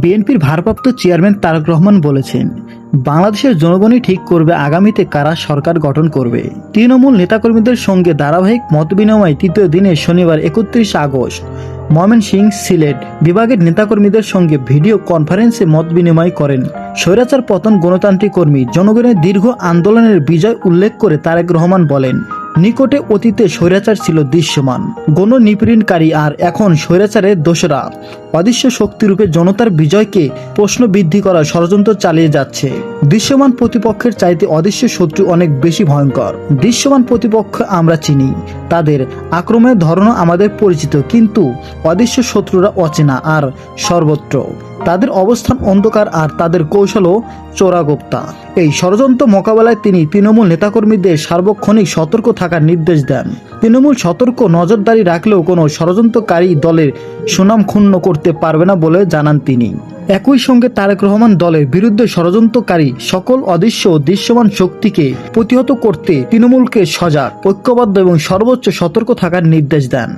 বিএনপির ভারপ্রাপ্ত চেয়ারম্যান তারেক রহমান বলেছেন, বাংলাদেশের জনগণই ঠিক করবে আগামীতে কারা সরকার গঠন করবে। তৃণমূল নেতাকর্মীদের সঙ্গে ধারাবাহিক মতবিনিময় তৃতীয় দিনে শনিবার একত্রিশ আগস্ট ময়মনসিংহ সিলেট বিভাগের নেতাকর্মীদের সঙ্গে ভিডিও কনফারেন্সে মত বিনিময় করেন। স্বৈরাচার পতন গণতান্ত্রিক কর্মী জনগণের দীর্ঘ আন্দোলনের বিজয় উল্লেখ করে তারেক রহমান বলেন নিকটে অতীতে স্বৈরাচার ছিল দৃশ্যমান। গণ নিপীড়নকারী আর এখন স্বৈরাচারের দোষরা অদৃশ্য শক্তিরূপে জনতার বিজয়কে প্রশ্ন বৃদ্ধি করার ষড়যন্ত্র চালিয়ে যাচ্ছে। দৃশ্যমান প্রতিপক্ষের চাইতে অদৃশ্য শত্রু অনেক বেশি ভয়ঙ্কর। দৃশ্যমান প্রতিপক্ষ আমরা চিনি। তাদের আক্রমণের ধরনও আমাদের পরিচিত, কিন্তু অদৃশ্য শত্রুরা অচেনা আর সর্বত্র। তাদের অবস্থান অন্ধকার আর তাদের কৌশলও চোরাগোপ্তা। এই ষড়যন্ত্র মোকাবেলায় তিনি তৃণমূল নেতাকর্মীদের সার্বক্ষণিক সতর্ক থাকার নির্দেশ দেন। তৃণমূল সতর্ক নজরদারি রাখলেও কোনো ষড়যন্ত্রকারী দলের সুনাম ক্ষুণ্ণ করতে পারবে না বলে জানান তিনি। একই সঙ্গে তারেক রহমান দলের বিরুদ্ধে ষড়যন্ত্রকারী সকল অদৃশ্য ও দৃশ্যমান শক্তিকে প্রতিহত করতে তৃণমূলকে সজাগ, ঐক্যবদ্ধ এবং সর্বোচ্চ সতর্ক থাকার নির্দেশ দেন।